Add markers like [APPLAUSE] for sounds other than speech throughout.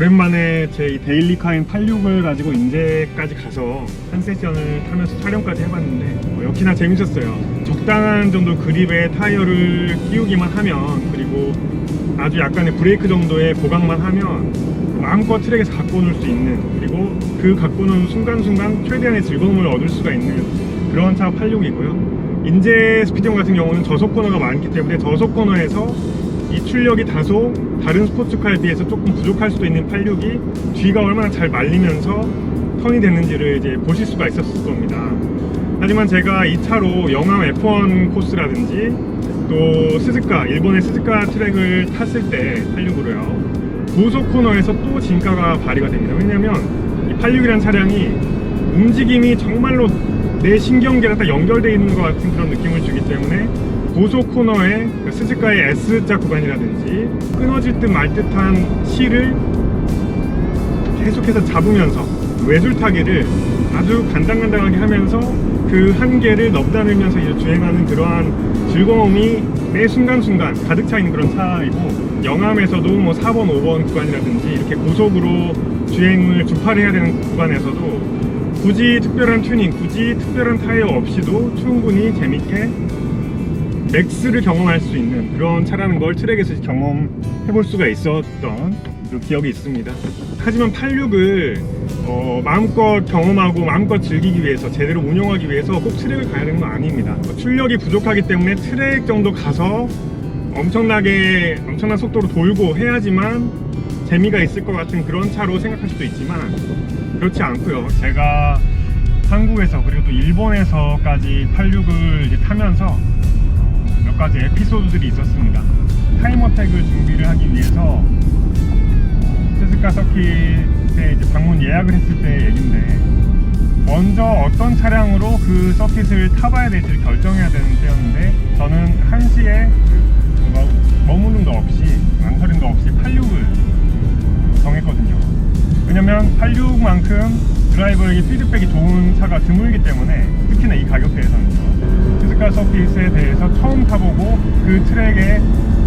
오랜만에 제 이 데일리 카인 86을 가지고 인제까지 가서 한 세션을 타면서 촬영까지 해봤는데 뭐 역시나 재밌었어요. 적당한 정도 그립의 타이어를 끼우기만 하면 그리고 아주 약간의 브레이크 정도의 보강만 하면 마음껏 트랙에서 갖고 놀 수 있는 그리고 그 갖고 노는 순간순간 최대한의 즐거움을 얻을 수가 있는 그런 차 86이고요. 인제 스피드형 같은 경우는 저속 코너가 많기 때문에 저속 코너에서 이 출력이 다소 다른 스포츠카에 비해서 조금 부족할 수도 있는 86이 뒤가 얼마나 잘 말리면서 턴이 되는지를 이제 보실 수가 있었을 겁니다. 하지만 제가 이 차로 영암 F1 코스라든지 또 스즈카, 일본의 스즈카 트랙을 탔을 때 86으로요. 고속 코너에서 또 진가가 발휘가 됩니다. 왜냐면 이 86이라는 차량이 움직임이 정말로 내 신경계랑 딱 연결되어 있는 것 같은 그런 느낌을 주기 때문에 고속 코너에 그 스즈카의 S자 구간이라든지 끊어질 듯 말 듯한 실을 계속해서 잡으면서 외줄 타기를 아주 간당간당하게 하면서 그 한계를 넘나들면서 이제 주행하는 그러한 즐거움이 매 순간순간 가득 차 있는 그런 차이고 영암에서도 뭐 4번, 5번 구간이라든지 이렇게 고속으로 주행을 주파를 해야 되는 구간에서도 굳이 특별한 튜닝, 굳이 특별한 타이어 없이도 충분히 재밌게 맥스를 경험할 수 있는 그런 차라는 걸 트랙에서 경험해 볼 수가 있었던 기억이 있습니다. 하지만 86을 어, 마음껏 경험하고 마음껏 즐기기 위해서 제대로 운용하기 위해서 꼭 트랙을 가야 되는 건 아닙니다. 어, 출력이 부족하기 때문에 트랙 정도 가서 엄청나게 엄청난 속도로 돌고 해야지만 재미가 있을 것 같은 그런 차로 생각할 수도 있지만 그렇지 않고요. 제가 한국에서 그리고 또 일본에서까지 86을 이제 타면서 몇 가지 에피소드들이 있었습니다. 타임어택을 준비를 하기 위해서 스즈카 서킷에 이제 방문 예약을 했을 때 얘긴데 먼저 어떤 차량으로 그 서킷을 타봐야 될지를 결정해야 되는 때였는데 저는 한시에 뭔가 머무름도 없이 망설임도 없이 86을 정했거든요. 왜냐면 86만큼 드라이버에게 피드백이 좋은 차가 드물기 때문에 특히나 이 가격대에서는요. 스즈카 서킷에 대해서 처음 타보고 그 트랙의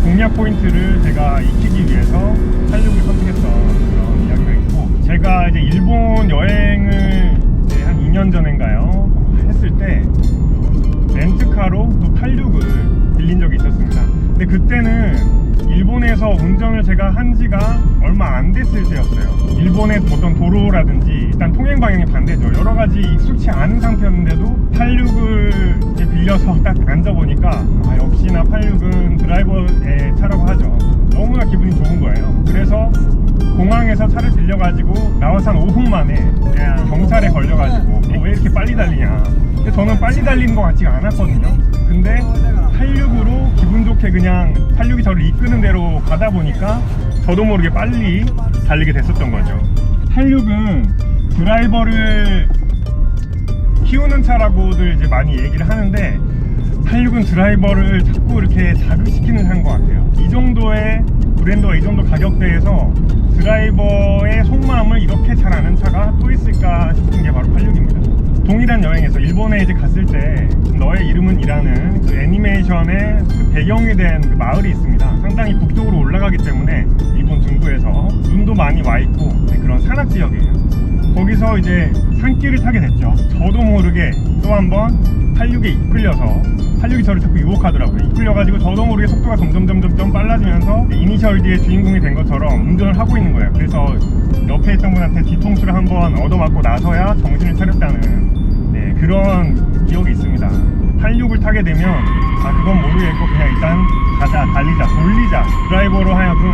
공략 포인트를 제가 익히기 위해서 86을 선택했던 그런 이야기가 있고 제가 이제 일본 여행을 운전을 제가 한 지가 얼마 안 됐을 때였어요. 일본의 어떤 도로라든지 일단 통행 방향이 반대죠. 여러 가지 익숙치 않은 상태였는데도 86을 이제 빌려서 [LAUGHS] 딱 앉아보니까 아, 역시나 86은 드라이버의 차라고 하죠. 너무나 기분이 좋은 거예요. 그래서 공항에서 차를 빌려가지고 나와서 한 5분 만에 경찰에 걸려가지고 너왜 이렇게 빨리 달리냐. 근데 저는 빨리 달리는 것 같지가 않았거든요. 근데 86으로 기분 좋게 그냥 86이 저를 이끄는 대로 가다 보니까 저도 모르게 빨리 달리게 됐었던 거죠. 86은 드라이버를 키우는 차라고들 이제 많이 얘기를 하는데 86은 드라이버를 자꾸 이렇게 자극시키는 차인 것 같아요. 이 정도의 브랜드와 이 정도 가격대에서 드라이버의 속마음을 이렇게 잘하는 차가 또 있을까 싶은 게 바로 86입니다. 동일한 여행에서 일본에 이제 갔을 때 너의 이름은 이라는 그 애니메이션의 그 배경이 된 그 마을이 있습니다. 상당히 북쪽으로 올라가기 때문에 일본 중부에서 눈도 많이 와 있고 네, 그런 산악 지역이에요. 거기서 이제 산길을 타게 됐죠. 저도 모르게 또 한번 86에 이끌려서 86이 저를 자꾸 유혹하더라고요. 이끌려가지고 저도 모르게 속도가 점점 점점 점 빨라지면서 이니셜 D의 주인공이 된 것처럼 운전을 하고 있는 거예요. 그래서 옆에 있던 분한테 뒤통수를 한번 얻어맞고 나서야 정신을 차렸다는 네, 그런 기억이 있습니다. 86을 타게 되면 아 그건 모르겠고 그냥 일단 가자 달리자 돌리자 드라이버로 하여금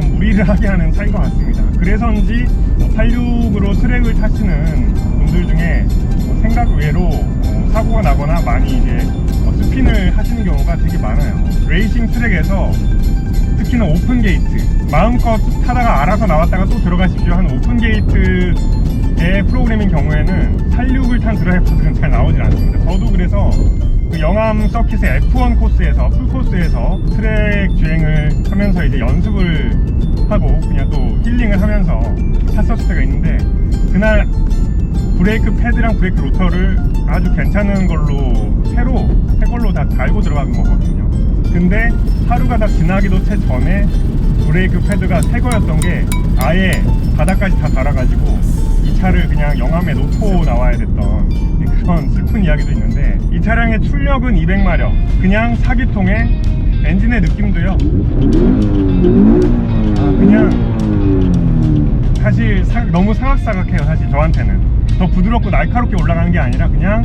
좀 무리를 하게 하는 차인 것 같습니다. 그래서인지 86으로 트랙을 타시는 분들 중에 뭐 생각 외로 어, 사고가 나거나 많이 이제 어, 스핀을 하시는 경우가 되게 많아요. 레이싱 트랙에서 특히나 오픈 게이트 마음껏 타다가 알아서 나왔다가 또 들어가십시오 하는 오픈 게이트의 프로그램인 경우에는 86을 탄 드라이버들은 잘 나오질 않습니다. 저도 그래서 그 영암 서킷의 F1 코스에서 풀 코스에서 트랙 주행을 하면서 이제 연습을 하고 그냥 또 힐링을 하면서 탔었을 때가 있는데 그날 브레이크 패드랑 브레이크 로터를 아주 괜찮은 걸로 새로 새 걸로 다 달고 들어간 거거든요. 근데 하루가 다 지나기도 채 전에 브레이크 패드가 새 거였던 게 아예 바닥까지 다 달아가지고 이 차를 그냥 영암에 놓고 나와야 됐던 그런 슬픈 이야기도 있는데 이 차량의 출력은 200마력. 그냥 사기통의 엔진의 느낌도요. 아, 그냥 사실 사- 너무 사각사각해요 사실 저한테는. 더 부드럽고 날카롭게 올라가는 게 아니라 그냥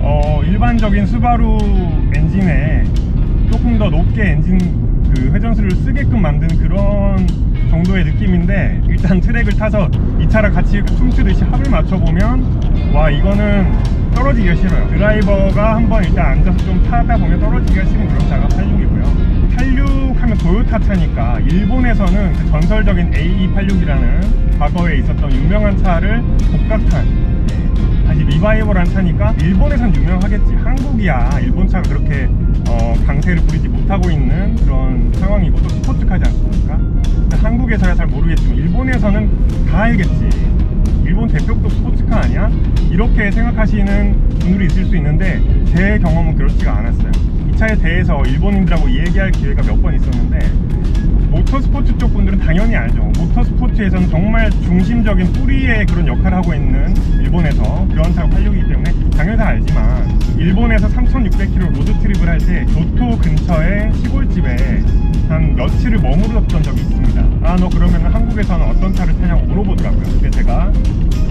어, 일반적인 스바루 엔진에 조금 더 높게 엔진 그 회전수를 쓰게끔 만든 그런 정도의 느낌인데 일단 트랙을 타서 이 차랑 같이 춤추듯이 합을 맞춰보면 와 이거는 떨어지기가 싫어요. 드라이버가 한번 일단 앉아서 좀 타다 보면 떨어지기가 싫은 그런 차가 86이고요. 86 하면 토요타 차니까 일본에서는 그 전설적인 AE86이라는 과거에 있었던 유명한 차를 복각한 예, 다시 리바이벌한 차니까 일본에선 유명하겠지. 한국이야. 일본 차가 그렇게 어, 강세를 부리지 못하고 있는 그런 상황이고 또 스포츠카지 않습니까? 한국에서야 잘 모르겠지만 일본에서는 다 알겠지 일본 대표급 스포츠카 아니야? 이렇게 생각하시는 분들이 있을 수 있는데 제 경험은 그렇지가 않았어요 이 차에 대해서 일본인들하고 얘기할 기회가 몇 번 있었는데 모터스포츠 쪽 분들은 당연히 알죠. 모터스포츠에서는 정말 중심적인 뿌리의 그런 역할을 하고 있는 일본에서 그런 차가 86이기 때문에 당연히 다 알지만 일본에서 3,600km 로드트립을 할때 교토 근처의 시골집에 한 며칠을 머물렀던 적이 있습니다. 아, 너 그러면 한국에서는 어떤 차를 타냐고 물어보더라고요. 근데 제가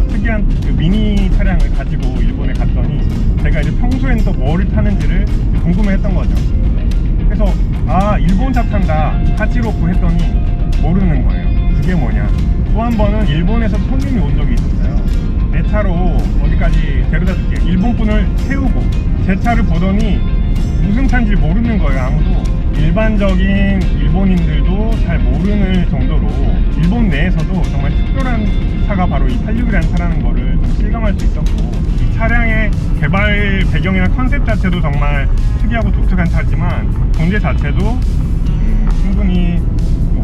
특이한 그 미니 차량을 가지고 일본에 갔더니 제가 이제 평소엔 또 뭐를 타는지를 궁금해 했던 거죠. 그래서 아 일본 차 탄다 하치로쿠 했더니 모르는 거예요 그게 뭐냐 또 한 번은 일본에서 손님이 온 적이 있었어요 내 차로 어디까지 데려다 줄게 일본 분을 태우고 제 차를 보더니 무슨 차인지 모르는 거예요 아무도 일반적인 일본인들도 잘 모르는 정도로 일본 내에서도 정말 특별한 차가 바로 이 86이라는 차라는 거를 좀 실감할 수 있었고 이 차량의 개발 배경이나 컨셉 자체도 정말 특이하고 독특한 차지만 존재 자체도 음, 충분히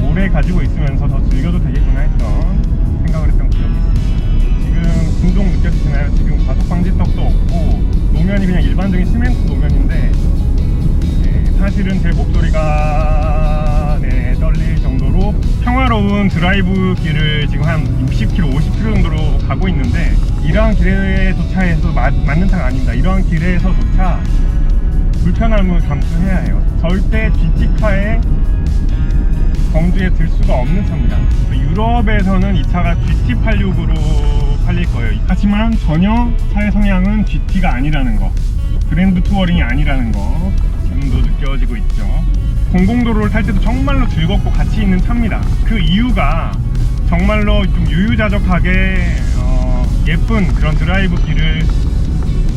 오래 가지고 있으면서 더 즐겨도 되겠구나 했던 생각을 했던 기억이 있습니다. 지금 진동 느껴지시나요? 지금 과속 방지턱도 없고 노면이 그냥 일반적인 시멘트 네, 사실은 제 목소리가 네, 떨릴 정도로 평화로운 드라이브 길을 지금 한 60km, 50km 정도로 가고 있는데 이러한 길에조차해서 마- 맞는 차가 아닙니다. 이러한 길에서조차 불편함을 감수해야 해요. 절대 GT카에 경주에 들 수가 없는 차입니다. 유럽에서는 이 차가 GT86으로 팔릴 거예요. 하지만 전혀 차의 성향은 GT가 아니라는 거. 그랜드 투어링이 아니라는 거 지금도 느껴지고 있죠. 공공도로를 탈 때도 정말로 즐겁고 가치 있는 차입니다. 그 이유가 정말로 좀 유유자적하게 어, 예쁜 그런 드라이브 길을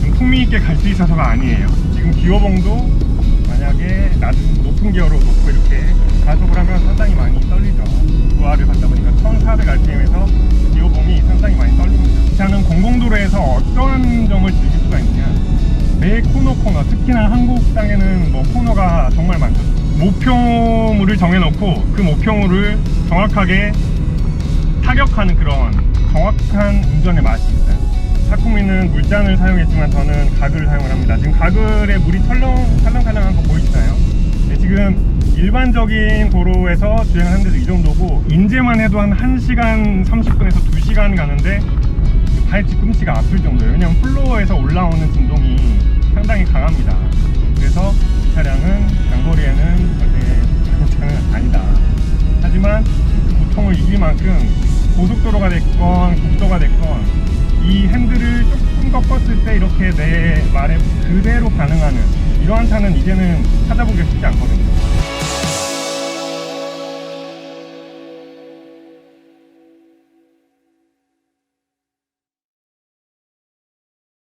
좀 풍미 있게 갈 수 있어서가 아니에요. 지금 기어봉도 만약에 낮은 높은 기어로 놓고 이렇게 매 코너 코너 특히나 한국 땅에는 뭐 코너가 정말 많죠. 목표물을 정해놓고 그 목표물을 정확하게 타격하는 그런 정확한 운전의 맛이 있어요. 타쿠미는 물잔을 사용했지만 저는 가글을 사용을 합니다. 지금 가글에 물이 철렁, 찰렁찰렁한 거 보이시나요? 네, 지금 일반적인 도로에서 주행을 하는데도 이 정도고 인제만 해도 한 1시간 30분에서 2시간 가는데 발 뒤꿈치가 아플 정도예요. 왜냐면 플로어에서 올라오는 진동이 상당히 강합니다. 그래서 이 차량은 장거리에는 절대 좋은 차는 아니다. 하지만 그 고통을 이길 만큼 고속도로가 됐건 국도가 됐건 이 핸들을 조금 꺾었을 때 이렇게 내 말에 그대로 반응하는 이러한 차는 이제는 찾아보기 쉽지 않거든요.